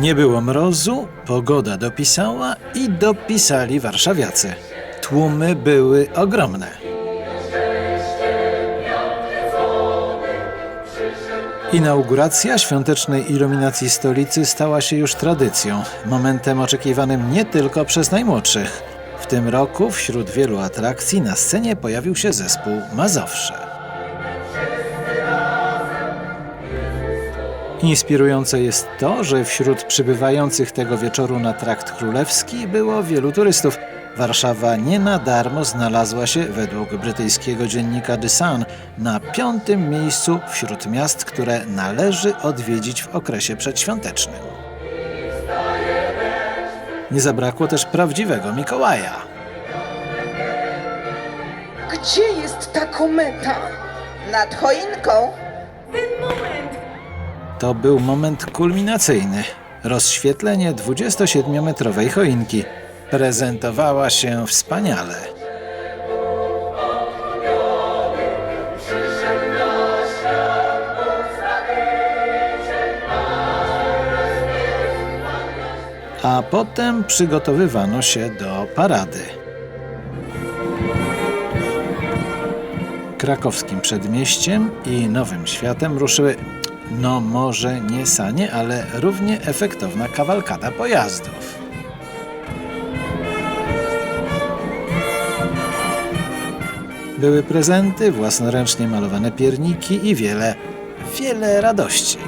Nie było mrozu, pogoda dopisała i dopisali warszawiacy. Tłumy były ogromne. Inauguracja świątecznej iluminacji stolicy stała się już tradycją, momentem oczekiwanym nie tylko przez najmłodszych. W tym roku wśród wielu atrakcji na scenie pojawił się zespół Mazowsze. Inspirujące jest to, że wśród przybywających tego wieczoru na trakt królewski było wielu turystów. Warszawa nie na darmo znalazła się, według brytyjskiego dziennika The Sun, na piątym miejscu wśród miast, które należy odwiedzić w okresie przedświątecznym. Nie zabrakło też prawdziwego Mikołaja. Gdzie jest ta kometa? Nad choinką? To był moment kulminacyjny. Rozświetlenie 27-metrowej choinki prezentowała się wspaniale. A potem przygotowywano się do parady. krakowskim przedmieściem i Nowym Światem ruszyły, no może nie sanie, ale równie efektowna kawalkada pojazdów. Były prezenty, własnoręcznie malowane pierniki i wiele, wiele radości.